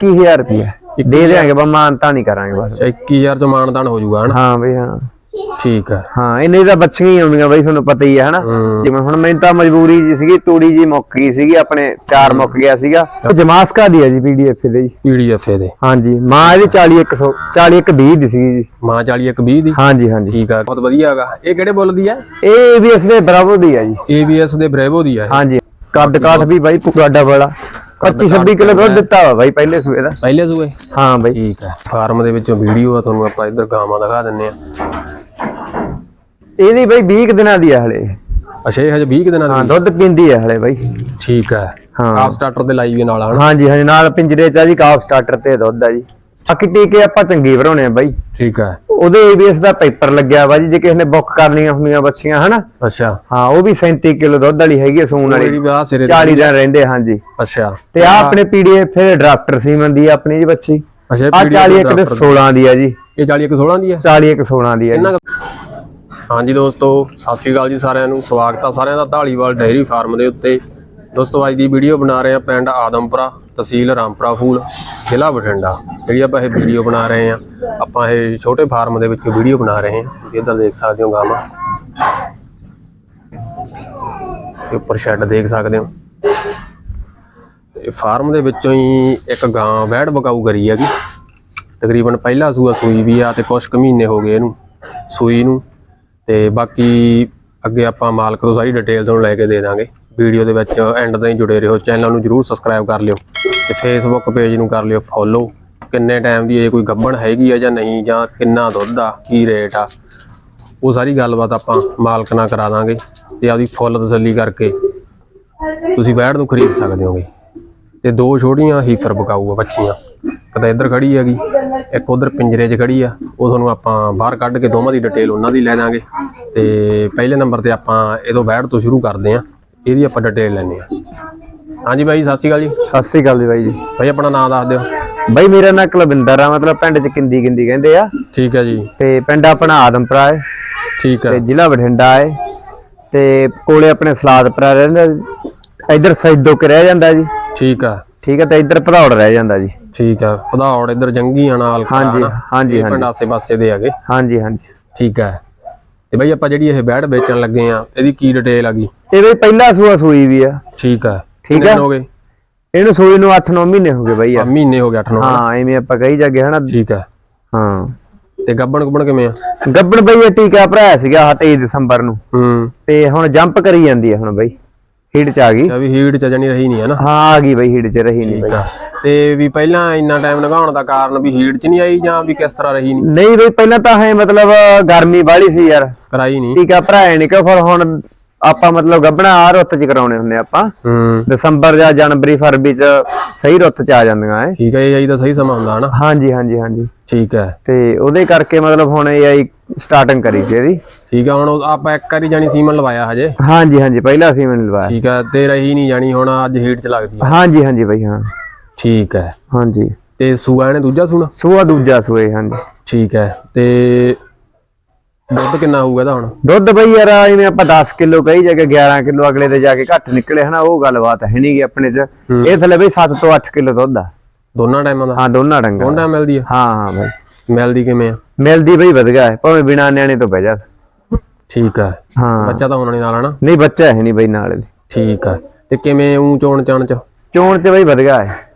21000 ਰੁਪਏ ਦੇ ਦੇਾਂਗੇ ਬਾ ਮਾਨਤਾ ਨਹੀਂ ਕਰਾਂਗੇ ਬਸ। 21000 ਤੋਂ ਮਾਨਦਾਨ ਹੋ ਜਾਊਗਾ ਹਨਾ? ਹਾਂ ਬਈ ਹਾਂ। ਠੀਕ ਹੈ ਹਾਂ ਇੰਨੇ ਤਾਂ ਬੱਚੀਆਂ ਹੀ ਆਉਂਦੀਆਂ ਬਈ ਤੁਹਾਨੂੰ ਪਤਾ ਹੀ ਹੈ ਹਨਾ। ਜਿਵੇਂ ਹੁਣ ਮੈਨੂੰ ਤਾਂ ਮਜਬੂਰੀ ਜੀ ਸੀਗੀ ਤੂੜੀ ਜੀ ਮੁੱਕ ਗਈ ਸੀਗੀ ਆਪਣੇ ਚਾਰ ਮੁੱਕ ਗਿਆ ਸੀਗਾ। ਜਮਾਸਕਾ ਦੀ ਹੈ ਜੀ ਪੀਡੀਐਫ ਦੇ ਜੀ। ਪੀਡੀਐਫ ਦੇ। ਹਾਂਜੀ ਮਾਂ ਇਹਦੀ 40 100 40 120 ਦੀ ਸੀਗੀ ਜੀ। ਮਾਂ 40 ਇੱਕ 20 ਦੀ? ਹਾਂਜੀ ਹਾਂਜੀ। ਠੀਕ ਹੈ ਬਹੁਤ ਵਧੀਆ ਹੈਗਾ। ਇਹ ਕਿਹੜੇ ਬੁੱਲ ਦੀ ਹੈ ਇਹ ਇਸ ਦੇ ਬਰਾਬਰ ਦੀ ਹੈ ਜੀ। ABS ਦੇ ਬ੍ਰੇਵੋ ਦੀ ਹੈ। ਹਾਂਜੀ। ਕੱਦ ਕਾਠ ਵੀ ਬਾਈ ਪੂਰਾ ਡਬਲ ਆ 25 26 ਕਿਲੋ ਦੁੱਧ ਦਿੱਤਾ ਵਾ ਬਾਈ ਪਹਿਲੇ ਸੂਏ ਦਾ। ਪਹਿਲੇ ਸੂਏ? ਹਾਂ ਬਾਈ। ਠੀਕ ਹੈ। ਫਾਰਮ ਦੇ ਵਿੱਚੋਂ ਵੀਡੀਓ ਆ ਤੁਹਾਨੂੰ ਆਪਾਂ ਇੱਧਰ ਗਾਵਾਂ ਦਿਖਾ ਦਿੰਨੇ ਆ ਇਹਦੀ ਬਾਈ 20 ਕੁ ਦਿਨਾਂ ਦੀ ਆ ਹਲੇ। ਅੱਛਾ ਇਹ ਹਜੇ 20 ਕੁ ਦਿਨਾਂ ਹਾਂ ਦੀ ਦੁੱਧ ਪੀਂਦੀ ਹੈ ਹਲੇ ਬਾਈ। ਠੀਕ ਹੈ। ਹਾਂ। ਆਪ ਸਟਾਰਟਰ ਤੇ ਲਾਈ ਵੀ ਨਾਲ ਹਨਾ? ਹਾਂਜੀ ਹਾਂਜੀ ਨਾਲ ਪਿੰਜਰੇ ਚ ਆ ਜੀ ਕਾਫ ਸਟਾਰਟਰ ਤੇ ਦੁੱਧ ਆ ਜੀ। ਬਾਕੀ ਟੀਕੇ ਆਪਾਂ ਚੰਗੀ ਬਣਾਉਣੇ ਆ ਬਾਈ। ਠੀਕ ਹੈ ਉਹਦੇ ਏਬੀਐਸ ਦਾ ਪੇਪਰ ਲੱਗਿਆ ਵਾ ਜੀ ਜੇ ਕਿਸੇ ਨੇ ਬੁੱਕ ਕਰਨੀਆਂ ਹੁੰਦੀਆਂ ਬੱਚੀਆਂ ਹਨਾ? ਅੱਛਾ। ਹਾਂ ਉਹ ਵੀ 37 ਕਿਲੋ ਦੁੱਧ ਵਾਲੀ ਹੈਗੀ ਆ ਸੂਣ ਜਿਹੜੀ ਵਾਲੀ ਸਿਰੇ ਤੇ 40 ਦਿਨ ਰਹਿੰਦੇ ਹਾਂਜੀ। ਅੱਛਾ। ਤੇ ਆ ਆਪਣੇ ਪੀਡੀਐਫ ਫਿਰ ਡਰਾਫਟਰ ਸੀਮਨ ਦੀ ਆ ਆਪਣੀ ਜੀ ਬੱਚੀ। ਅੱਛਾ ਆ 40 ਇੱਕ ਦੇ। 16 ਦੀ ਆ ਜੀ। ਇਹ 40 ਇੱਕ 16 ਦੀ ਹੈ 40 ਇੱਕ 16 ਦੀ ਕੁ- ਹਾਂਜੀ ਦੋਸਤੋ ਸਤਿ ਸ਼੍ਰੀ ਅਕਾਲ ਜੀ ਸਾਰਿਆਂ ਨੂੰ। ਸਵਾਗਤ ਆ ਸਾਰਿਆਂ ਦਾ ਢਾਲੀਵਾਲ ਡੇਅਰੀ ਫਾਰਮ ਦੇ ਉੱਤੇ। ਦੋਸਤੋ ਅੱਜ ਦੀ ਵੀਡੀਓ ਬਣਾ ਰਹੇ ਆ ਪਿੰਡ ਆਦਮਪੁਰਾ। ਤਹਿਸੀਲ ਰਾਮਪੁਰਾ ਫੂਲ, ਜ਼ਿਲ੍ਹਾ ਬਠਿੰਡਾ। ਜਿਹੜੀ ਆਪਾਂ ਇਹ ਵੀਡੀਓ ਬਣਾ ਰਹੇ ਆ ਆਪਾਂ ਇਹ ਛੋਟੇ ਫਾਰਮ ਦੇ ਵਿੱਚ ਵੀਡੀਓ ਬਣਾ ਰਹੇ ਆ ਤੁਸੀਂ ਇੱਧਰ ਦੇਖ ਸਕਦੇ ਹੋ ਗਾਵਾਂ ਤੇ ਉੱਪਰ ਸ਼ੈੱਡ ਦੇਖ ਸਕਦੇ ਹੋ। ਤੇ ਫਾਰਮ ਦੇ ਵਿੱਚੋਂ ਹੀ ਇੱਕ ਗਾਂ ਵੈੜ ਬਕਾਊ ਕਰੀ ਹੈਗੀ। ਤਕਰੀਬਨ ਪਹਿਲਾ ਸੂਆ ਸੂਈ ਵੀ ਆ ਤੇ ਕੁਝ ਕੁ ਮਹੀਨੇ ਹੋ ਗਏ ਇਹਨੂੰ, ਸੂਈ ਨੂੰ। ਤੇ ਬਾਕੀ ਅੱਗੇ ਆਪਾਂ ਮਾਲਕ ਤੋਂ ਸਾਰੀ ਡਿਟੇਲ ਤੁਹਾਨੂੰ ਲੈ ਕੇ ਦੇ ਦਾਂਗੇ। ਵੀਡੀਓ ਦੇ ਵਿੱਚ ਐਂਡ ਤਾਈਂ ਜੁੜੇ ਰਹੋ। ਚੈਨਲ ਨੂੰ ਜਰੂਰ ਸਬਸਕ੍ਰਾਈਬ ਕਰ ਲਿਓ ਤੇ ਫੇਸਬੁੱਕ ਪੇਜ ਨੂੰ ਕਰ ਲਿਓ ਫੋਲੋ ਕਿੰਨੇ ਟਾਈਮ ਦੀ ਇਹ ਕੋਈ ਗੱਬਣ ਹੈਗੀ ਆ ਜਾਂ ਨਹੀਂ ਜਾਂ ਕਿੰਨਾ ਦੁੱਧ ਆ, ਕੀ ਰੇਟ ਆ, ਉਹ ਸਾਰੀ ਗੱਲਬਾਤ ਆਪਾਂ ਮਾਲਕ ਨਾਲ ਕਰਾ ਦਾਂਗੇ ਤੇ ਆਪਦੀ ਫੁੱਲ ਤਸੱਲੀ ਕਰਕੇ ਤੁਸੀਂ ਬੈੜ ਨੂੰ ਖਰੀਦ ਸਕਦੇ ਹੋਗੇ। ਤੇ ਦੋ ਛੋਟੀਆਂ ਹੀਫਰ ਬਕਾਊ ਆ ਬੱਚੀਆਂ। ਇੱਕ ਤਾਂ ਇੱਧਰ ਖੜੀ ਹੈਗੀ, ਇੱਕ ਉਧਰ ਪਿੰਜਰੇ 'ਚ ਖੜੀ ਆ। ਉਹ ਤੁਹਾਨੂੰ ਆਪਾਂ ਬਾਹਰ ਕੱਢ ਕੇ ਦੋਵਾਂ ਦੀ ਡਿਟੇਲ ਉਹਨਾਂ ਦੀ ਲੈ ਦਾਂਗੇ। ਤੇ ਪਹਿਲੇ ਨੰਬਰ ਤੇ ਆਪਾਂ ਇਹਦੋਂ ਬੈੜ ਤੋਂ ਸ਼ੁਰੂ ਕਰਦੇ ਆਂ। ਇਹਦੀ ਆਪਾਂ ਡਿਟੇਲ ਲੈਣੇ ਆ ਹਾਂਜੀ ਬਾਈ ਸਤਿ ਸ਼੍ਰੀ ਅਕਾਲ ਜੀ। ਸਤਿ ਸ੍ਰੀ ਅਕਾਲ ਜੀ ਬਾਈ ਜੀ। ਬਾਈ ਆਪਣਾ ਨਾਮ ਦੱਸ ਦਿਓ। ਬਾਈ ਮੇਰਾ ਨਾਂ ਕੁਲਵਿੰਦਰ ਆ ਮਤਲਬ ਪਿੰਡ ਚ ਕਿੰਦੀ ਕਿੰਦੀ ਕਹਿੰਦੇ ਆ। ਠੀਕ ਹੈ ਜੀ। ਤੇ ਪਿੰਡ ਆਪਣਾ ਆਦਮਪੁਰਾ ਹੈ ਠੀਕ ਹੈ। ਤੇ ਜ਼ਿਲ੍ਹਾ ਬਠਿੰਡਾ ਹੈ ਤੇ ਕੋਲੇ ਆਪਣੇ ਸਲਾਦਪੁਰਾ ਰਹਿੰਦਾ ਇੱਧਰ ਸੈਦੋ ਕੇ ਰਹਿ ਜਾਂਦਾ ਜੀ। ਠੀਕ ਹੈ। ਠੀਕ ਹੈ ਤੇ ਇੱਧਰ ਭਦੌੜ ਰਹਿ ਜਾਂਦਾ ਜੀ। ਠੀਕ ਹੈ। ਪਧੌੜ ਇੱਧਰ ਜੰਗੀਆਂ ਨਾਲ ਹਾਂਜੀ, ਹਾਂਜੀ, ਪਿੰਡ ਆਸੇ ਪਾਸੇ ਦੇ ਹੈਗੇ। ਹਾਂਜੀ ਹਾਂਜੀ। ਠੀਕ ਹੈ। ਤੇ ਬਾਈ ਆਪਾਂ ਜਿਹੜੀ ਇਹ ਬੈੜ ਵੇਚਣ ਲੱਗੇ ਆ ਇਹਦੀ ਕੀ ਡਿਟੇਲ ਆ ਗਈ? ਇਹ ਵੀ ਪਹਿਲਾ ਸੂਆ ਸੂਈ ਵੀ ਆ। ਠੀਕ ਹੈ ਠੀਕ ਕਿੰਨੇ ਹੈ। ਗਏ? ਇਹਨੂੰ ਸੂਈ ਨੂੰ 8-9 ਮਹੀਨੇ ਹੋ ਗਏ ਬਾਈ ਆ। ਮਹੀਨੇ ਹੋ ਗਏ 8 9 ਹਾਂ ਐਵੇਂ ਆਪਾਂ ਕਹੀ ਜਾਗੇ ਹਨਾ। ਠੀਕ ਹੈ ਹਾਂ। ਤੇ ਗੱਬਣ ਗੁੱਬਣ ਕਿਵੇਂ ਆ? ਗੱਬਣ ਬਈ ਇਹ ਟੀਕਾ ਭਰਾਇਆ ਸੀਗਾ ਆਹ 23 ਦਸੰਬਰ ਨੂੰ। ਹੂੰ। ਤੇ ਹੁਣ ਜੰਪ ਕਰੀ ਜਾਂਦੀ ਹੈ ਹੁਣ ਬਈ। ਹੀਟ ਚ ਆ ਗਈ। ਅੱਛਾ ਵੀ ਹੀਟ ਚ ਜਣੀ ਰਹੀ ਨਹੀਂ ਹੈ ਨਾ। ਹਾਂ ਆ ਗਈ ਬਈ ਹੀਟ ਚ ਰਹੀ ਨਹੀਂ ਬਈ। ਤੇ ਵੀ ਪਹਿਲਾਂ ਇੰਨਾ ਟਾਈਮ ਲਗਾਉਣ ਦਾ ਕਾਰਨ ਵੀ ਹੀਟ ਚ ਨਹੀਂ ਆਈ ਜਾਂ ਵੀ ਕਿਸ ਤਰ੍ਹਾਂ ਰਹੀ ਨਹੀਂ? ਨਹੀਂ ਬਈ ਪਹਿਲਾਂ ਤਾਂ ਹੈ ਮਤਲਬ ਗਰਮੀ ਬਾਹਲੀ ਸੀ ਯਾਰ। ਕਰਾਈ ਨਹੀਂ। ਟੀਕਾ ਭਰਾਇਆ ਨਹੀਂ ਕਿ ਫਿਰ ਹੁਣ ਆਪਾਂ ਮਤਲਬ ਗੱਬਣਾ ਆ ਰੁੱਤ ਚ ਕਰਾਉਣੇ ਹੁੰਦੇ ਆਪਾਂ। ਹੂੰ। ਦਸੰਬਰ ਜਾਂ ਜਨਵਰੀ ਫਰਵਰੀ ਚ ਸਹੀ ਰੁੱਤ ਚ ਆ ਜਾਂਦੀਆਂ ਐ। ਠੀਕ ਹੈ ਇਹ ਤਾਂ ਸਹੀ ਸਮਾਂ ਹੁੰਦਾ ਹਨਾ। ਹਾਂਜੀ ਹਾਂਜੀ ਹਾਂਜੀ। ਠੀਕ ਹੈ। ਤੇ ਉਹਦੇ ਕਰਕੇ ਮਤਲਬ ਹੁਣ ਇਹ ਆਈ ਸਟਾਰਟਿੰਗ ਕਰੀ ਸੀ ਇਹਦੀ। ਠੀਕ ਆ ਹੁਣ ਆਪਾਂ ਇੱਕ ਵਾਰੀ ਜਾਣੀ ਸੀਮਨ ਲਵਾਇਆ ਹਜੇ। ਹਾਂਜੀ ਹਾਂਜੀ ਪਹਿਲਾਂ ਅਸੀਂ ਮੈਨੂੰ ਲਵਾਇਆ। ਠੀਕ ਹੈ ਤੇ ਰਹੀ ਨਹੀਂ ਜਾਣੀ ਹੁਣ ਅੱਜ ਹੀਟ ਚ ਲੱਗਦੀ ਹਾਂਜੀ ਹਾਂਜੀ ਬਈ ਹਾਂ। ਠੀਕ ਹੈ। ਹਾਂਜੀ। ਤੇ ਸੂਆ ਇਹਨੇ ਦੂਜਾ ਸੂਣਾ? ਸੂਆ ਦੂਜਾ ਸੂਏ ਹਾਂਜੀ। ਠੀਕ ਹੈ ਤੇ ਦੁੱਧ ਕਿੰਨਾ ਹੋਊਗਾ ਇਹਦਾ ਹੁਣ? ਦੁੱਧ ਬਈ ਯਾਰ ਜਿਵੇਂ ਆਪਾਂ 10 ਕਿਲੋ ਕਹੀ ਜਾ ਕੇ 11 ਕਿਲੋ ਅਗਲੇ ਤੇ ਜਾ ਕੇ ਘੱਟ ਨਿਕਲੇ ਹਨਾ ਉਹ ਗੱਲਬਾਤ ਹੈ ਨਹੀਂਗੀ ਆਪਣੇ ਚ। ਇਹ ਥੱਲੇ ਬਈ 7 ਤੋਂ 8 ਕਿਲੋ ਦੁੱਧ ਆ। ਦੋਨਾਂ ਟਾਈਮਾਂ ਦਾ? ਹਾਂ ਦੋਨਾਂ ਡੰਗਾਂ ਟਾਈਮ ਮਿਲਦੀ ਆ? ਹਾਂ ਹਾਂ ਬਈ। ਮਿਲਦੀ ਕਿਵੇਂ ਆ? ਮਿਲਦੀ ਬਈ ਵਧੀਆ ਹੈ ਭਾਵੇਂ ਬਿਨਾ ਨਿਆਣੇ ਤੋਂ ਬਹਿ ਜਾ। ਠੀਕ ਹੈ ਹਾਂ। ਬੱਚਾ ਤਾਂ ਹੋਣਾ ਨਹੀਂ ਨਾਲ ਹਨਾ? ਨਹੀਂ ਬੱਚਾ ਹੈ ਨਹੀਂ ਬਈ ਨਾਲ ਇਹਦੇ। ਠੀਕ ਹੈ ਤੇ ਕਿਵੇਂ ਉਂ ਚੋਣ ਚਾਣ ਚ? ਚੋਣ ਚ ਬਈ ਵਧੀਆ ਹੈ।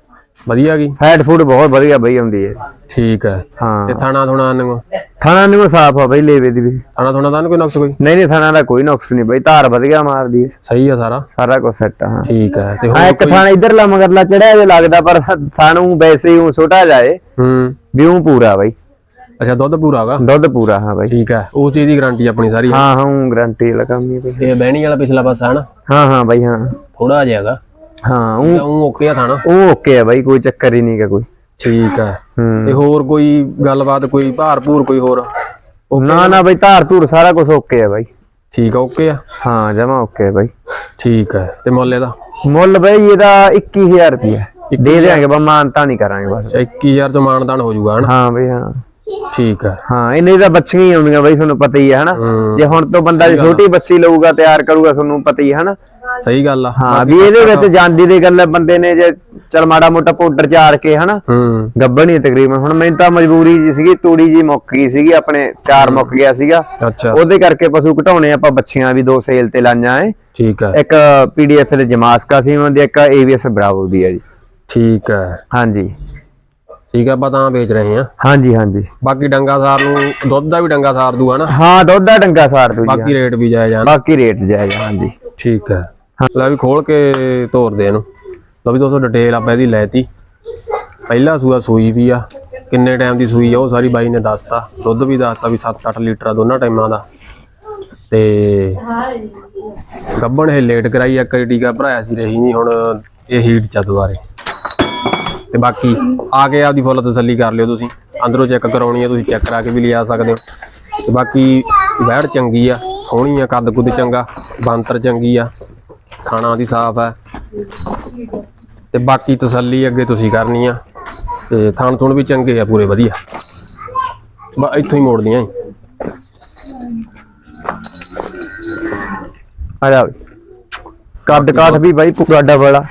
ਵਧੀਆ ਗਈ ਫੈਟ ਫੂਡ ਬਹੁਤ ਵਧੀਆ ਬਈ ਆਉਂਦੀ ਹੈ ਠੀਕ ਹੈ। ਹਾਂ। ਤੇ ਥਾਣਾ ਥੁਣਾ ਨੂੰ? ਥਾਣਾ ਨੂੰ ਸਾਫ਼ ਆ ਬਈ ਲੇਵੇ ਦੀ ਵੀ। ਥਾਣਾ ਥੁਣਾ ਦਾ ਨੀ ਕੋਈ ਨੁਕਸ ਕੋਈ? ਨਹੀਂ ਨਹੀਂ ਥਾਣਾ ਦਾ ਕੋਈ ਨੁਕਸ ਨਹੀਂ ਬਈ ਧਾਰ ਵਧੀਆ ਮਾਰਦੀ ਹੈ ਸਹੀ ਆ ਸਾਰਾ? ਸਾਰਾ ਕੁਝ ਸੈੱਟ ਆ ਹਾਂ। ਠੀਕ ਹੈ ਤੇ ਹਾਂ ਇੱਕ ਥਾਣਾ ਇਧਰਲਾ ਮਗਰਲਾ ਚੜਿਆ ਜੇ ਲੱਗਦਾ ਪਰ ਥਾਣੂ ਵੈਸੇ ਹੀ ਛੋਟਾ ਜਾਏ ਹੂੰ। ਵੀ ਊਂ ਪੂਰਾ ਬਈ। ਅੱਛਾ ਦੁੱਧ ਪੂਰਾ ਹੈਗਾ ਦੁੱਧ ਪੂਰਾ ਹਾਂ ਬਈ। ਠੀਕ ਹੈ ਉਸ ਚੀਜ਼ ਦੀ ਗਾਰੰਟੀ ਆਪਣੀ ਸਾਰੀ। ਹੈ। ਹਾਂ ਹਾਂ ਗਰੰਟੀ ਹੀ ਹੈ ਬਈ। ਤੇ ਬਹਿਣੀ ਵਾਲਾ ਪਿਛਲਾ ਪਾਸਾ ਹਨਾ? ਹਾਂ ਹਾਂ ਬਈ ਹਾਂ। ਥੋੜਾ ਜਿਹਾ ਹੈਗਾ। ਹਾਂ ਊਂ- ਉਹ ਓਕੇ ਆ ਥਾਣਾ। ਉਹ ਓਕੇ ਆ ਬਈ ਕੋਈ ਚੱਕਰ ਹੀ ਨਹੀਂ ਗਾ ਕੋਈ। ਠੀਕ ਹੂੰ। ਤੇ ਹੋਰ ਕੋਈ ਗੱਲਬਾਤ ਕੋਈ ਭਾਰਪੂਰ ਕੋਈ ਹੋਰ? ਨਾ ਨਾ ਬਈ ਧਾਰ ਧੂਰ ਸਾਰਾ ਕੁਝ ਓਕੇ ਆ ਬਈ। ਠੀਕ ਆ ਓਕੇ ਆ। ਹਾਂ ਜਮਾ ਓਕੇ ਆ ਬਈ। ਠੀਕ ਹੈ ਤੇ ਮੁੱਲ ਇਹਦਾ? ਮੁੱਲ ਬਈ ਇਹਦਾ 21000 ਰੁਪਏ ਦੇ ਦੇਾਂਗੇ ਬਾ ਮਾਨਤਾ ਨਹੀਂ ਕਰਾਂਗੇ ਬਸ। ਅੱਛਾ 21000 ਤੋਂ ਮਾਨਦਾਨ ਹੋ ਜਾਊਗਾ ਹਨਾ? ਹਾਂ ਬਈ ਹਾਂ। ਠੀਕ ਹੈ ਹਾਂ ਇੰਨੇ ਤਾਂ ਬੱਚੀਆਂ ਹੀ ਆਉਂਦੀਆਂ ਬਾਈ ਤੁਹਾਨੂੰ ਪਤਾ ਹੀ ਹੈ ਹਨਾ। ਜੇ ਹੁਣ ਤੋਂ ਬੰਦਾ ਜੇ ਛੋਟੀ ਬੱਸੀ ਲਊਗਾ ਤਿਆਰ ਕਰੂਗਾ ਤੁਹਾਨੂੰ ਪਤਾ ਹੀ ਹੈ ਹਨਾ? ਸਹੀ ਗੱਲ ਆ। ਹਾਂ ਵੀ ਇਹਦੇ ਵਿੱਚ ਜਾਂਦੀ ਦੀ ਗੱਲ ਹੈ, ਬੰਦੇ ਨੇ ਜੇ ਚਲ ਮਾੜਾ ਮੋਟਾ ਪਾਊਡਰ ਚਾਰ ਕੇ ਹਨਾ? ਗੱਬਣ ਹੀ ਤਕਰੀਬਨ। ਹੁਣ ਮੈਨੂੰ ਤਾਂ ਮਜਬੂਰੀ ਜੀ ਸੀਗੀ ਤੂੜੀ ਜੀ ਮੁੱਕ ਗਈ ਸੀਗੀ ਆਪਣੇ ਚਾਰ ਮੁੱਕ ਗਿਆ ਸੀਗਾ। ਉਹਦੇ ਕਰਕੇ ਪਸ਼ੂ ਘਟਾਉਣੇ ਆਪਾਂ ਬੱਚੀਆਂ ਵੀ ਦੋ ਸੇਲ ਤੇ ਲਾਈਆਂ ਏ ਠੀਕ ਹੈ ਇੱਕ ਪੀਡੀਐਫ ਦੇ ਜਮਾਸਕਾ ਸੀ ਉਹਨਾਂ ਦੀ ਇੱਕ ਏਵੀਐਸ ਬਰਾਵੋ ਦੀ ਹੈ ਜੀ। ਠੀਕ ਹੈ ਹਾਂਜੀ। ਠੀਕ ਆਪਾਂ ਤਾਂ ਵੇਚ ਰਹੇ ਹਾਂ। ਹਾਂਜੀ ਹਾਂਜੀ। ਬਾਕੀ ਡੰਗਾ ਸਾਰ ਨੂੰ ਦੁੱਧ ਦਾ ਵੀ ਡੰਗਾ ਸਾਰ ਦੂਗਾ ਨਾ? ਹਾਂ ਦੁੱਧ ਦਾ ਡੰਗਾ ਸਾਰ ਦੂ ਬਾਕੀ ਰੇਟ ਵੀ ਜਾਇਜ਼ ਆ ਬਾਕੀ ਰੇਟ ਜਾਏਗਾ ਹਾਂਜੀ। ਠੀਕ ਹੈ ਲੈ ਵੀ ਖੋਲ ਕੇ ਤੋਰ ਦੇ ਇਹਨੂੰ। ਲਓ ਵੀ ਦੋਸਤੋ ਡਿਟੇਲ ਆਪਾਂ ਇਹਦੀ ਲੈਤੀ। ਪਹਿਲਾ ਸੂਆ ਸੂਈ ਵੀ ਆ। ਕਿੰਨੇ ਟਾਈਮ ਦੀ ਸੂਈ ਆ ਉਹ ਸਾਰੀ ਬਾਈ ਨੇ ਦੱਸਤਾ। ਦੁੱਧ ਵੀ ਦੱਸਤਾ ਵੀ 7-8 ਲੀਟਰ ਆ ਦੋਨਾਂ ਟਾਈਮਾਂ ਦਾ। ਤੇ ਗੱਬਣ ਇਹ ਲੇਟ ਕਰਾਈ ਇੱਕ ਵਾਰੀ ਟੀਕਾ ਭਰਾਇਆ ਸੀ ਰਹੀ ਨਹੀਂ ਹੁਣ ਇਹ ਹੀਟ ਚ ਆ ਦੁਬਾਰੇ। ਤੇ ਬਾਕੀ ਆ ਕੇ ਆਪਦੀ ਫੁੱਲ ਤਸੱਲੀ ਕਰ ਲਿਓ ਤੁਸੀਂ। ਅੰਦਰੋਂ ਚੈੱਕ ਕਰਾਉਣੀ ਹੈ ਤੁਸੀਂ ਚੈੱਕ ਕਰਾ ਕੇ ਵੀ ਲਿਆ ਸਕਦੇ ਹੋ। ਤੇ ਬਾਕੀ ਵੈੜ ਚੰਗੀ ਆ, ਸੋਹਣੀ ਆ, ਕੱਦ ਕੁੱਦ ਚੰਗਾ ਬੰਤਰ ਚੰਗੀ ਆ ਖਾਣਾ ਦੀ ਸਾਫ਼ ਹੈ ਤੇ ਬਾਕੀ ਤਸੱਲੀ ਅੱਗੇ ਤੁਸੀਂ ਕਰਨੀ ਆ, ਤੇ ਥਾਣ ਥੁਣ ਵੀ ਚੰਗੇ ਆ, ਪੂਰੇ ਵਧੀਆ। ਬਾ ਇੱਥੋਂ ਹੀ ਮੋੜਦੀਆਂ ਈ। ਆ ਜਾ ਕੱਦ ਕਾਠ ਵੀ ਬਾਈ ਪੂਰਾ ਵਾਲਾ।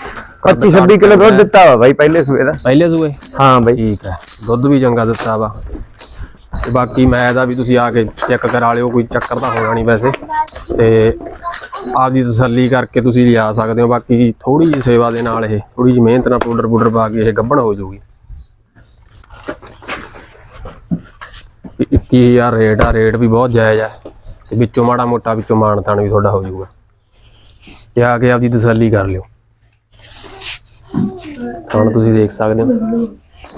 25 26 ਕਿਲੋ ਦੁੱਧ ਦਿੱਤਾ ਵਾ ਬਾਈ ਪਹਿਲੇ ਸੂਏ ਦਾ। ਪਹਿਲੇ ਸੂਏ? ਹਾਂ ਬਾਈ। ਠੀਕ ਹੈ। ਦੁੱਧ ਵੀ ਚੰਗਾ ਦਿੱਤਾ ਵਾ। ਤੇ ਬਾਕੀ ਮੈਂ ਦਾ ਵੀ ਤੁਸੀਂ ਆ ਕੇ ਚੈੱਕ ਕਰਾ ਲਿਓ ਕੋਈ ਚੱਕਰ ਤਾਂ ਹੋਣਾ ਨਹੀਂ ਵੈਸੇ। ਤੇ ਆਪਦੀ ਤਸੱਲੀ ਕਰਕੇ ਤੁਸੀਂ ਲਿਆ ਸਕਦੇ ਹੋ। ਬਾਕੀ ਥੋੜੀ ਜਿਹੀ ਸੇਵਾ ਦੇ ਨਾਲ ਇਹ ਥੋੜੀ ਜਿਹੀ ਮਿਹਨਤ ਨਾਲ ਪਾਊਡਰ ਪਾਊਡਰ ਪਾ ਕੇ ਇਹ ਗੱਭਣ ਹੋ ਜਾਊਗੀ। ਵੀ 21000 ਰੇਟ ਆ ਰੇਟ ਵੀ ਬਹੁਤ ਜਾਇਜ਼ ਆ। ਤੇ ਵਿੱਚੋਂ ਮਾੜਾ ਮੋਟਾ ਵਿੱਚੋਂ ਮਾਣ ਤਾਣ ਵੀ ਤੁਹਾਡਾ ਹੋ ਜਾਊਗਾ। ਤੇ ਆ ਕੇ ਆਪਦੀ ਤਸੱਲੀ ਕਰ ਲਿਓ। ਹੁਣ ਤੁਸੀਂ ਦੇਖ ਸਕਦੇ ਹੋ।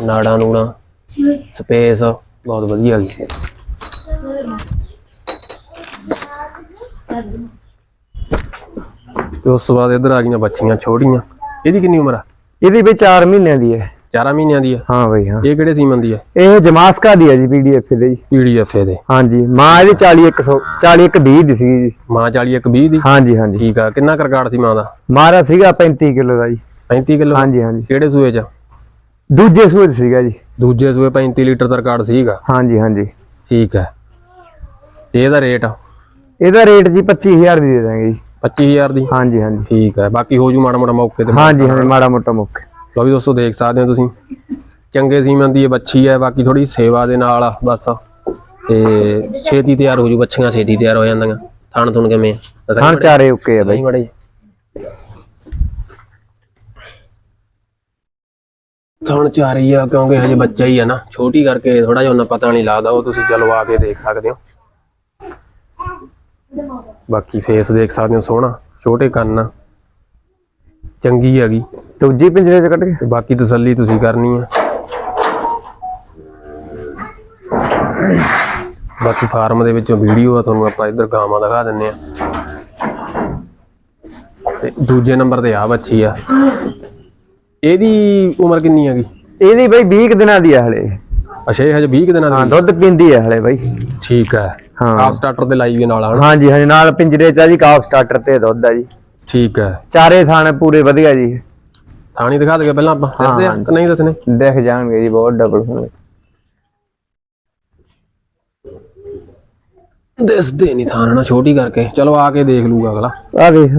ਨਾੜਾਂ ਨੂੜਾਂ ਸਪੇਸ ਬਹੁਤ ਵਧੀਆ ਗਈ ਤੇ ਉਸ ਤੋਂ ਬਾਅਦ ਇੱਧਰ ਆ ਗਈਆਂ ਬੱਚੀਆਂ ਛੋਟੀਆਂ। ਇਹਦੀ ਕਿੰਨੀ ਉਮਰ ਆ? ਇਹਦੀ ਵੀ 4 ਮਹੀਨਿਆਂ ਦੀ ਹੈ। 4 ਮਹੀਨਿਆਂ ਦੀ ਆ? ਹਾਂ ਬਾਈ ਹਾਂ। ਇਹ ਕਿਹੜੇ ਸੀਮਨ ਦੀ ਆ? ਇਹ ਜਮਾਸਕਾ ਦੀ ਹੈ ਜੀ ਪੀਡੀਐਫ ਦੇ ਜੀ। ਪੀਡੀਐਫ ਇਹਦੇ ਹਾਂਜੀ ਮਾਂ ਇਹਦੀ 40 100 40 120 ਦੀ ਸੀਗੀ ਜੀ। ਮਾਂ 40 ਇੱਕ 20 ਦੀ? ਹਾਂਜੀ ਹਾਂਜੀ। ਠੀਕ ਆ ਕਿੰਨਾ ਕਰਗਾੜ ਸੀ ਮਾਂ ਦਾ? ਮਾਰਾ ਸੀਗਾ 35 ਕਿਲੋ ਦਾ ਜੀ। 35 ਕਿਲੋ? ਹਾਂਜੀ ਹਾਂਜੀ। ਕਿਹੜੇ ਸੂਏ ਚ? ਦੂਜੇ ਸੂਏ ਸੀਗਾ ਜੀ। ਦੂਜੇ ਸੂਏ 35 ਲੀਟਰ ਦਾ ਰਿਕਾਰਡ ਸੀਗਾ? ਹਾਂਜੀ ਹਾਂਜੀ। ਠੀਕ ਹੈ। ਤੇ ਇਹਦਾ ਰੇਟ? ਇਹਦਾ ਰੇਟ ਜੀ 25000 ਦੀ ਦੇ ਦਾਂਗੇ ਜੀ। 25000 ਦੀ? ਹਾਂਜੀ ਹਾਂਜੀ। ਠੀਕ ਹੈ। ਬਾਕੀ ਹੋ ਜੂ ਮਾੜਾ ਮੋਟਾ ਮੌਕੇ ਤੇ। ਹਾਂਜੀ ਹਾਂਜੀ ਮਾੜਾ ਮੋਟਾ ਮੁੱਕ। ਲਓ ਵੀ ਦੋਸਤੋ ਦੇਖ ਸਕਦੇ ਹੋ ਤੁਸੀਂ। ਚੰਗੇ ਸੀਮਨ ਦੀ ਇਹ ਬੱਚੀ ਹੈ ਬਾਕੀ ਥੋੜੀ ਸੇਵਾ ਦੇ ਨਾਲ ਬਸ। ਤੇ ਛੇਤੀ ਤਿਆਰ ਹੋ ਜੂ ਬੱਚੀਆਂ ਛੇਤੀ ਤਿਆਰ ਹੋ ਜਾਂਦੀਆਂ। ਥਣ ਥੁਣ ਕਿਵੇਂ ਖਾਣ ਚਾਰੇ ਓਕੇ ਆ ਬਾਈ। ਥਣ ਚਾਰ ਹੀ ਆ ਕਿਉਂਕਿ ਹਜੇ ਬੱਚਾ ਹੀ ਆ ਨਾ। ਛੋਟੀ ਕਰਕੇ ਥੋੜਾ ਜਿਹਾ ਉਹਨਾਂ ਪਤਾ ਨਹੀਂ ਲੱਗਦਾ ਉਹ ਤੁਸੀਂ ਚਲੋ ਆ ਕੇ ਦੇਖ ਸਕਦੇ ਹੋ। ਬਾਕੀ ਫੇਸ ਦੇਖ ਸਕਦੇ ਹੋ ਸੋਹਣਾ ਛੋਟੇ ਕੰਨ ਆ। ਚੰਗੀ ਹੈਗੀ। ਦੂਜੀ ਪਿੰਜਰੇ 'ਚ ਕੱਢ ਕੇ? ਬਾਕੀ ਤਸੱਲੀ ਤੁਸੀਂ ਕਰਨੀ ਆ। ਬਾਕੀ ਫਾਰਮ ਦੇ ਵਿੱਚੋਂ ਵੀਡੀਓ ਆ ਤੁਹਾਨੂੰ ਆਪਾਂ ਇੱਧਰ ਗਾਵਾਂ ਦਿਖਾ ਦਿੰਨੇ ਆ। ਤੇ ਦੂਜੇ ਨੰਬਰ ਤੇ ਆ ਬੱਚੀ ਆ। ਇਹਦੀ ਉਮਰ ਕਿੰਨੀ ਹੈਗੀ? ਇਹਦੀ ਬਾਈ 20 ਕੁ ਦਿਨਾਂ ਦੀ ਆ ਹਲੇ। ਅੱਛਾ ਇਹ ਹਜੇ 20 ਕੁ ਦਿਨਾਂ ਹਾਂ ਦੀ ਦੁੱਧ ਪੀਂਦੀ ਆ ਹਲੇ ਬਾਈ। ਠੀਕ ਹੈ। ਹਾਂ। ਆਪ ਸਟਾਰਟਰ ਤੇ ਲਾਈ ਵੀ ਨਾਲ ਹਨ? ਹਾਂਜੀ ਹਾਂਜੀ ਨਾਲ ਪਿੰਜਰੇ 'ਚ ਆ ਜੀ ਕਾਫ ਸਟਾਰਟਰ ਤੇ ਦੁੱਧ ਆ ਜੀ। ਠੀਕ ਹੈ। ਚਾਰੇ ਥਾਣੇ ਪੂਰੇ ਵਧੀਆ ਜੀ। ਥਾਣੀ ਦਿਖਾ ਦਈਏ ਪਹਿਲਾਂ ਆਪਾਂ। ਦੱਸਦੇ ਆ ਕਿ ਨਹੀਂ ਦੱਸਣੇ? ਦੇਖ ਜਾਣਗੇ ਜੀ ਬਹੁਤ ਡਬਲ ਹੋਣਗੇ। ਦੱਸਦੇ ਨਹੀਂ ਥਾਣਾ ਛੋਟੀ ਕਰਕੇ। ਚਲੋ ਆ ਕੇ ਦੇਖ ਲੂਗਾ ਅਗਲਾ। ਆ ਦੇਖ।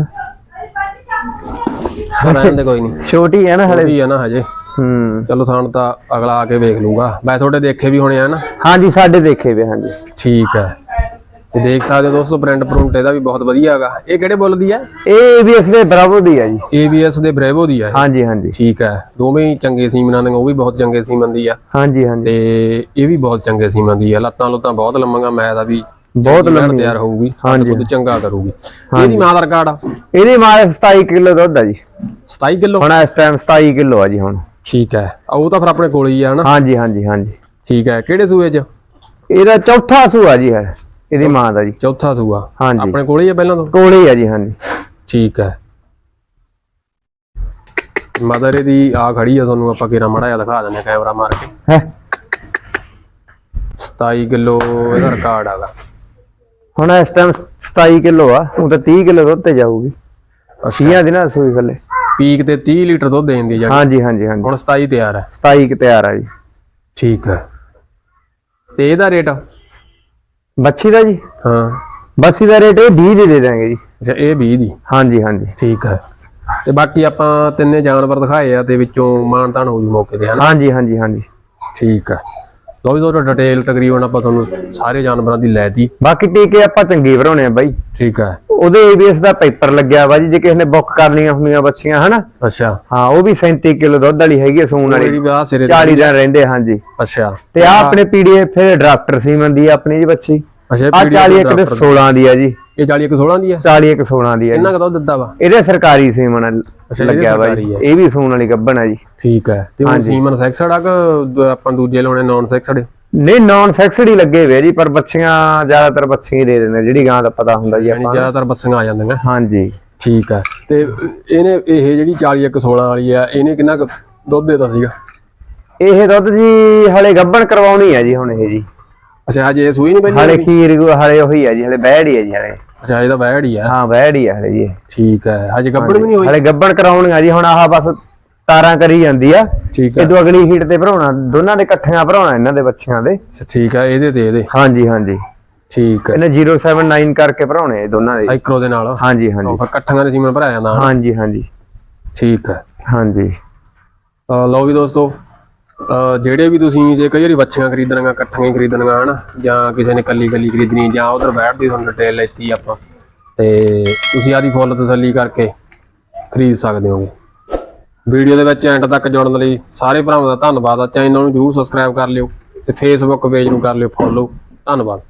ਰਹਿਣ ਦੇ ਕੋਈ ਨਹੀਂ। ਛੋਟੀ ਹੈ ਨਾ ਹਲੇ। ਛੋਟੀ ਆ ਨਾ ਹਜੇ। ਹੂੰ। ਚਲੋ ਥਾਣ ਤਾਂ ਅਗਲਾ ਆ ਕੇ ਵੇਖ ਲੂਗਾ। ਮੈਂ ਤੁਹਾਡੇ ਦੇਖੇ ਵੀ ਹੋਣੇ ਆ ਨਾ? ਹਾਂਜੀ ਸਾਡੇ ਦੇਖੇ ਵੇ ਹਾਂਜੀ। ਠੀਕ ਹੈ ਤੇ ਦੇਖ ਸਕਦੇ ਹੋ ਦੋਸਤੋ ਪ੍ਰਿੰਟ ਪ੍ਰਿੰਟ ਇਹਦਾ ਵੀ ਬਹੁਤ ਵਧੀਆ ਹੈਗਾ। ਇਹ ਕਿਹੜੇ ਬੁੱਲ ਦੀ ਹੈ ਇਹ ਇਸ ਦੇ ਬਰਾਬਰ ਦੀ ਆ ਜੀ। ABS ਦੇ ਬ੍ਰੇਵੋ ਦੀ ਹੈ। ਹਾਂਜੀ ਹਾਂਜੀ। ਠੀਕ ਹੈ ਦੋਵੇਂ ਹੀ ਚੰਗੇ ਸੀਮਨਾਂ ਦੇ ਉਹ ਵੀ ਬਹੁਤ ਚੰਗੇ ਸੀਮਨ ਦੀ ਆ। ਹਾਂਜੀ ਹਾਂਜੀ। ਤੇ ਇਹ ਵੀ ਬਹੁਤ ਚੰਗੇ ਸੀਮਨ ਦੀ ਆ। ਲੱਤਾਂ ਲੁੱਤਾਂ ਬਹੁਤ ਲੰਮੀਆਂ ਮੈਂ ਦਾ ਵੀ ਬਹੁਤ ਲੰਮੀ ਤਿਆਰ ਹੋਊਗੀ ਹਾਂਜੀ। ਖੁਦ ਚੰਗਾ ਕਰੂਗੀ। ਇਹਦੀ ਮਾਂ ਦਾ ਰਿਕਾਰਡ ਆ? ਇਹਦੀ ਮਾਂ 27 ਕਿਲੋ ਦੁੱਧ ਆ ਜੀ। 27 ਕਿਲੋ? ਹੁਣ ਇਸ ਟਾਈਮ 27 ਕਿਲੋ ਆ ਜੀ ਹੁਣ। ਠੀਕ ਹੈ। ਉਹ ਤਾਂ ਫਿਰ ਆਪਣੇ ਕੋਲ ਹੀ ਆ ਹਨਾ? ਹਾਂਜੀ ਹਾਂਜੀ ਹਾਂਜੀ। ਠੀਕ ਹੈ। ਕਿਹੜੇ ਸੂਏ 'ਚ? ਇਹਦਾ ਚੌਥਾ ਸੂਆ ਜੀ ਹੈ। ਇਹਦੀ ਮਾਂ ਦਾ ਜੀ। ਚੌਥਾ ਸੂਆ। ਹਾਂਜੀ। ਆਪਣੇ ਕੋਲ ਹੀ ਆ ਪਹਿਲਾਂ ਤੋਂ? ਕੋਲੇ ਹੀ ਆ ਜੀ ਹਾਂਜੀ। ਠੀਕ ਹੈ। ਮਦਰ ਇਹਦੀ ਆ ਖੜੀ ਆ ਤੁਹਾਨੂੰ ਆਪਾਂ ਕਿਰਾ ਮੜਾ ਜਿਹਾ ਦਿਖਾ ਦਿੰਦੇ ਕੈਮਰਾ ਮਾਰ ਕੇ। ਹੈ? 27 ਕਿਲੋ ਇਹਦਾ ਰਿਕਾਰਡ ਆਗਾ ਹੁਣ ਇਸ ਟਾਈਮ 27 ਕਿਲੋ ਆ ਉਹ ਤਾਂ 30 ਕਿਲੋ ਦੁੱਧ ਤੇ ਜਾਊਗੀ। 30 ਦਿਨਾਂ ਸੂਈ ਥੱਲੇ। ਪੀਕ ਤੇ 30 ਲੀਟਰ ਦੁੱਧ ਦੇਣ ਦੀ ਜਾਨੀ ਹਾਂਜੀ ਹਾਂਜੀ ਹਾਂਜੀ। ਹੁਣ 27 ਤਿਆਰ ਹੈ 27 ਕਿ ਤਿਆਰ ਆ ਜੀ। ਠੀਕ ਹੈ ਤੇ ਇਹਦਾ ਰੇਟ ਬੱਚੀ ਦਾ ਜੀ? ਹਾਂ। ਬੱਸੀ ਦਾ ਰੇਟ ਇਹ 20 ਦੇ ਦੇ ਦਾਂਗੇ ਜੀ। ਅੱਛਾ ਇਹ 20 ਦੀ। ਹਾਂਜੀ ਹਾਂਜੀ। ਠੀਕ ਹੈ ਤੇ ਬਾਕੀ ਆਪਾਂ ਤਿੰਨੇ ਜਾਨਵਰ ਦਿਖਾਏ ਆ ਤੇ ਵਿੱਚੋਂ ਮਾਨਤਾਨ ਹੋ ਜੂ ਮੌਕੇ ਤੇ ਹਨਾ ਹਾਂਜੀ ਹਾਂਜੀ ਹਾਂਜੀ। ਠੀਕ ਹੈ ਲੋ ਵੀ ਤੁਹਾਡਾ ਡਿਟੇਲ ਤਕਰੀਬਨ ਆਪਾਂ ਤੁਹਾਨੂੰ ਸਾਰੇ ਜਾਨਵਰਾਂ ਦੀ ਲੈ ਤੀ। ਬਾਕੀ ਟੀਕੇ ਆਪਾਂ ਚੰਗੇ ਭਰਾਉਣੇ ਆ ਬਾਈ। ਠੀਕ ਹੈ। ਉਹਦੇ ਏਬੀਐਸ ਦਾ ਪੇਪਰ ਲੱਗਿਆ ਵਾ ਜੀ ਜੇ ਕਿਸੇ ਨੇ ਬੁੱਕ ਕਰਨੀਆਂ ਹੁੰਦੀਆਂ ਬੱਚੀਆਂ ਹਨਾ? ਅੱਛਾ। ਹਾਂ ਉਹ ਵੀ 37 ਕਿਲੋ ਦੁੱਧ ਵਾਲੀ ਹੈਗੀ ਆ ਸੂਣ ਵਾਲੀ। ਜਿਹੜੀ ਵਿਆਹ ਸਿਰੇ ਤੇ 40 ਦਿਨ ਰਹਿੰਦੇ ਹਾਂਜੀ। ਅੱਛਾ। ਤੇ ਆ ਆਪਣੇ ਪੀਡੀਐਫ ਫਿਰ ਡਰਾਫਟਰ ਸੀਮਨ ਦੀ ਆ ਆਪਣੀ ਜੀ ਬੱਚੀ। ਅੱਛਾ ਆ 40 ਇੱਕ ਤੇ 16 ਦੀ। ਆ ਜੀ। ਇਹ 40 ਇੱਕ 16 ਦੀ ਹੈ 40 ਇੱਕ 16 ਦੀ ਆ ਜੀ। ਕਿੰਨਾ ਕੁ ਦੁੱਧ ਦਿੱਤਾ ਵਾ? ਇਹਦੇ ਸਰਕਾਰੀ ਸੀਮਨ ਲੱਗਿਆ ਵਾ ਜੀ। ਇਹ ਵੀ ਸੂਣ ਵਾਲੀ ਗੱਭਣ ਆ ਜੀ। ਠੀਕ ਹੈ। ਤੇ ਉਹ ਸੀਮਨ ਸੈਕਸਡ ਆ ਕਿ ਆਪਾਂ ਦੂਜੇ ਲਾਉਣੇ ਨਾਨ ਸੈਕਸਡ ਨਹੀਂ ਨਾਨ ਸੈਕਸਡ ਹੀ ਲੱਗੇ ਵੇ ਜੀ ਪਰ ਬੱਚੀਆਂ ਜ਼ਿਆਦਾਤਰ ਬੱਚੀਆਂ ਹੀ ਦੇ ਦਿੰਦੇ ਜਿਹੜੀ ਗਾਂ ਦਾ ਪਤਾ ਹੁੰਦਾ ਜੀ ਆਪਾਂ। ਜ਼ਿਆਦਾਤਰ ਬੱਸੀਆਂ ਆ ਜਾਂਦੀਆਂ। ਹਾਂਜੀ। ਠੀਕ ਹੈ। ਤੇ ਇਹਨੇ ਇਹ ਜਿਹੜੀ 40 ਇੱਕ 16 ਵਾਲੀ ਆ ਇਹਨੇ ਕਿੰਨਾ ਦੁੱਧ ਦੇਤਾ ਸੀਗਾ? ਇਹ ਦੁੱਧ ਜੀ ਹਲੇ ਗੱਭਣ ਕਰਵਾਉਣੀ ਆ ਜੀ ਹੁਣ ਇਹ ਜੀ। ਅੱਛਾ ਹਜੇ ਇਹ ਸੂਈ ਨਹੀਂ ਪੈਂਦੀ ਹਲੇ ਖੀਰ ਹਲੇ ਉਹੀ ਆ ਜੀ ਹਲੇ ਬੈੜ ਹੀ ਆ ਜੀ ਹਲੇ। ਅੱਛਾ ਇਹਦਾ ਬੈੜ ਹੀ ਆ। ਹਾਂ ਬੈੜ ਹੀ ਆ ਹਲੇ ਜੀ। ਇਹ। ਠੀਕ ਹੈ ਹਜੇ ਗੱਬੜ ਵੀ ਨਹੀਂ ਹੋਈ? ਹਲੇ ਗੱਭਣ ਕਰਾਉਣੀਆਂ ਜੀ ਹੁਣ ਆਹ ਬਸ ਤਾਰਾਂ ਕਰੀ ਜਾਂਦੀ ਆ। ਠੀਕ ਹੈ। ਇਹ ਤੋਂ ਅਗਲੀ ਹੀਟ ਤੇ ਭਰਾਉਣਾ ਦੋਨਾਂ ਦੇ ਇਕੱਠੀਆਂ ਭਰਾਉਣਾ ਇਹਨਾਂ ਦੇ ਬੱਚਿਆਂ ਦੇ। ਠੀਕ ਹੈ ਇਹਦੇ ਤੇ ਇਹਦੇ। ਹਾਂਜੀ ਹਾਂਜੀ। ਠੀਕ ਹੈ। ਇਹਨੇ 079 ਕਰਕੇ ਭਰਾਉਣੇ ਇਹ ਦੋਨਾਂ ਦੇ। ਸਾਈਕਰੋ ਦੇ ਨਾਲ। ਹਾਂਜੀ ਹਾਂਜੀ। ਉਹ ਫਿਰ ਇਕੱਠੀਆਂ ਦੇ ਸੀਮਨ ਭਰਾਇਆ ਜਾਂਦਾ ਹਾਂਜੀ ਹਾਂਜੀ। ਠੀਕ ਹੈ। ਹਾਂਜੀ। ਲਓ ਵੀ ਦੋਸਤੋ ਜਿਹੜੇ ਵੀ ਤੁਸੀਂ ਜੇ ਕਈ ਵਾਰੀ ਵੱਛੀਆਂ ਖਰੀਦਣੀਆਂ, ਇਕੱਠੀਆਂ ਹੀ ਖਰੀਦਣੀਆਂ, ਹਨਾ? ਜਾਂ ਕਿਸੇ ਨੇ ਕੱਲੀ ਕੱਲੀ ਖਰੀਦਣੀ, ਜਾਂ ਉਧਰ ਬੈਠਦੀ ਤੁਹਾਨੂੰ ਡਿਟੇਲ ਲੈਤੀ ਆਪਾਂ। ਤੇ ਤੁਸੀਂ ਆਦੀ ਫੁੱਲ ਤਸੱਲੀ ਕਰਕੇ ਖਰੀਦ ਸਕਦੇ ਹੋ ਵੀਡੀਓ ਦੇ ਵਿੱਚ ਐਂਡ ਤੱਕ ਜੁੜਨ ਲਈ ਸਾਰੇ ਭਰਾਵਾਂ ਦਾ ਧੰਨਵਾਦ। ਆ ਚੈਨਲ ਨੂੰ ਜਰੂਰ ਸਬਸਕ੍ਰਾਈਬ ਕਰ ਲਿਓ ਤੇ ਫੇਸਬੁੱਕ ਪੇਜ ਨੂੰ ਕਰ ਲਿਓ ਫੋਲੋ ਧੰਨਵਾਦ।